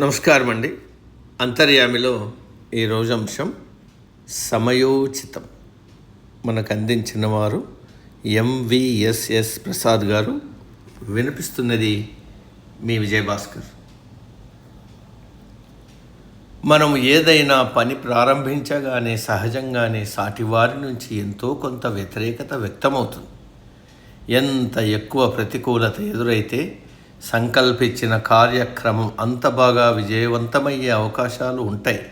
నమస్కారం అండి అంతర్యామిలో ఈరోజు అంశం సమయోచితం. మనకు అందించిన వారు ఎంవిఎస్ఎస్ ప్రసాద్ గారు వినిపిస్తున్నది మీ విజయభాస్కర్. మనం ఏదైనా పని ప్రారంభించగానే సహజంగానే సాటివారి నుంచి ఎంతో కొంత వ్యతిరేకత వ్యక్తమవుతుంది. ఎంత ఎక్కువ ప్రతికూలత ఎదురైతే సంకల్పించిన కార్యక్రమం అంత బాగా విజయవంతమయ్యే అవకాశాలు ఉంటాయి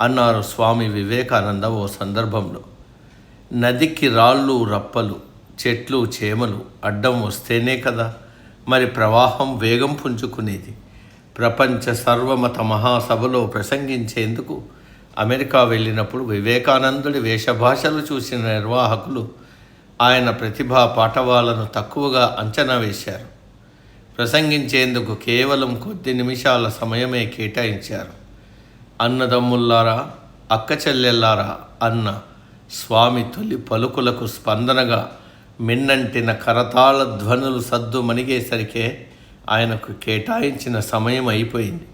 అన్నారు స్వామి వివేకానంద ఓ సందర్భంలో. నదికి రాళ్ళు రప్పలు చెట్లు చేమలు అడ్డం వస్తేనే కదా? మరి ప్రవాహం వేగం పుంజుకునేది. ప్రపంచ సర్వమత మహాసభలో ప్రసంగించేందుకు అమెరికా వెళ్ళినప్పుడు వివేకానందుడి వేషభాషలు చూసిన నిర్వాహకులు ఆయన ప్రతిభా పాఠవాలను తక్కువగా అంచనా వేశారు. ప్రసంగించేందుకు కేవలం కొద్ది నిమిషాల సమయమే కేటాయించారు. అన్నదమ్ముల్లారా అక్క చెల్లెల్లారా అన్న స్వామి తొలి పలుకులకు స్పందనగా మిన్నంటిన కరతాళ ధ్వనులు సద్దు మణిగేసరికే ఆయనకు కేటాయించిన సమయం అయిపోయింది.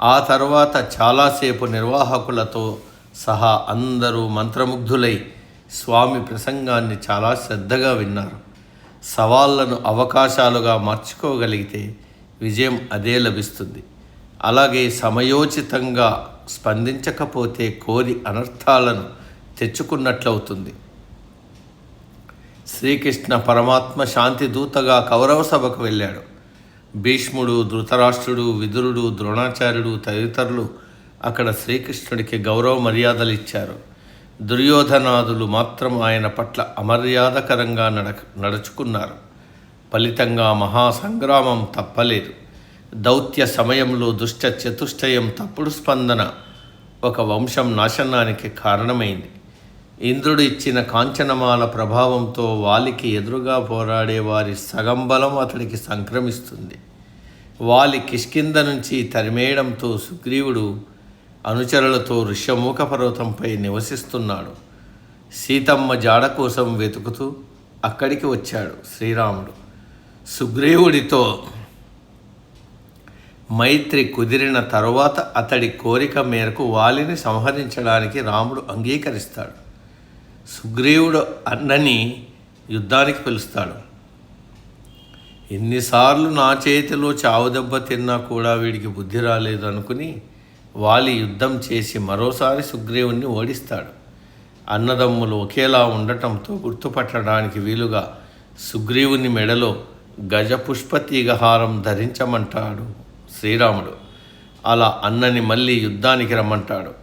ఆ తర్వాత చాలాసేపు నిర్వాహకులతో సహా అందరూ మంత్రముగ్ధులై స్వామి ప్రసంగాన్ని చాలా శ్రద్ధగా విన్నారు. సవాళ్ళను అవకాశాలుగా మార్చుకోగలిగితే విజయం అదే లభిస్తుంది. అలాగే సమయోచితంగా స్పందించకపోతే కోరి అనర్థాలను తెచ్చుకున్నట్లవుతుంది. శ్రీకృష్ణ పరమాత్మ శాంతి దూతగా కౌరవ సభకు వెళ్ళాడు. భీష్ముడు ధృతరాష్ట్రుడు విదురుడు ద్రోణాచార్యుడు తదితరులు అక్కడ శ్రీకృష్ణుడికి గౌరవ మర్యాదలు ఇచ్చారు. దుర్యోధనాదులు మాత్రం ఆయన పట్ల అమర్యాదకరంగా నడ నడుచుకున్నారు. ఫలితంగా మహాసంగ్రామం తప్పలేదు. దౌత్య సమయంలో దుష్ట చతుష్టయం తప్పుడు స్పందన ఒక వంశం నాశనానికి కారణమైంది. ఇంద్రుడు ఇచ్చిన కాంచనమాల ప్రభావంతో వాలికి ఎదురుగా పోరాడే వారి సగం బలం అతడికి సంక్రమిస్తుంది. వాలి కిష్కింద నుంచి తరిమేయడంతో సుగ్రీవుడు అనుచరులతో ఋష్యమూక పర్వతంపై నివసిస్తున్నాడు. సీతమ్మ జాడ కోసం వెతుకుతూ అక్కడికి వచ్చాడు శ్రీరాముడు. సుగ్రీవుడితో మైత్రి కుదిరిన తరువాత అతడి కోరిక మేరకు వాలిని సంహరించడానికి రాముడు అంగీకరిస్తాడు. సుగ్రీవుడు అన్నని యుద్ధానికి పిలుస్తాడు. ఎన్నిసార్లు నా చేతిలో చావు దెబ్బ తిన్నా కూడా వీడికి బుద్ధి రాలేదు అనుకుని వాలి యుద్ధం చేసి మరోసారి సుగ్రీవుణ్ణి ఓడిస్తాడు. అన్నదమ్ములు ఒకేలా ఉండటంతో గుర్తుపట్టడానికి వీలుగా సుగ్రీవుని మెడలో గజపుష్పతీగహారం ధరించమంటాడు శ్రీరాముడు. అలా అన్నని మళ్ళీ యుద్ధానికి రమ్మంటాడు.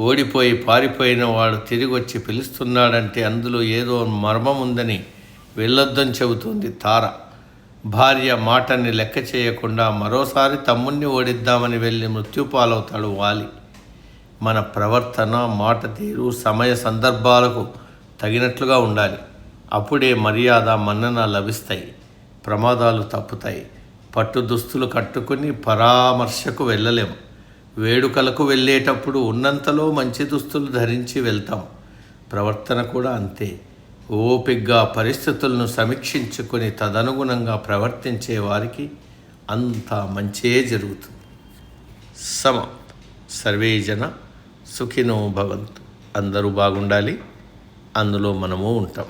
ఓడిపోయి పారిపోయిన వాడు తిరిగి వచ్చి పిలుస్తున్నాడంటే అందులో ఏదో మర్మం ఉందని వెళ్ళొద్దని చెబుతుంది తార. భార్య మాటని లెక్క చేయకుండా మరోసారి తమ్ముణ్ణి ఓడిద్దామని వెళ్ళి మృత్యుపాలవుతాడు వాలి. మన ప్రవర్తన మాట తీరు సమయ సందర్భాలకు తగినట్లుగా ఉండాలి. అప్పుడే మర్యాద మన్నన లభిస్తాయి. ప్రమాదాలు తప్పుతాయి. పట్టు దుస్తులు కట్టుకుని పరామర్శకు వెళ్ళలేము వేడుకలకు వెళ్ళేటప్పుడు ఉన్నంతలో మంచి దుస్తులు ధరించి వెళ్తాం. ప్రవర్తన కూడా అంతే. ఓపిగ్గా పరిస్థితులను సమీక్షించుకొని తదనుగుణంగా ప్రవర్తించే వారికి అంతా మంచే జరుగుతుంది. సమ సర్వేజన సుఖినో భవంతు. అందరూ బాగుండాలి. అందులో మనము ఉంటాం.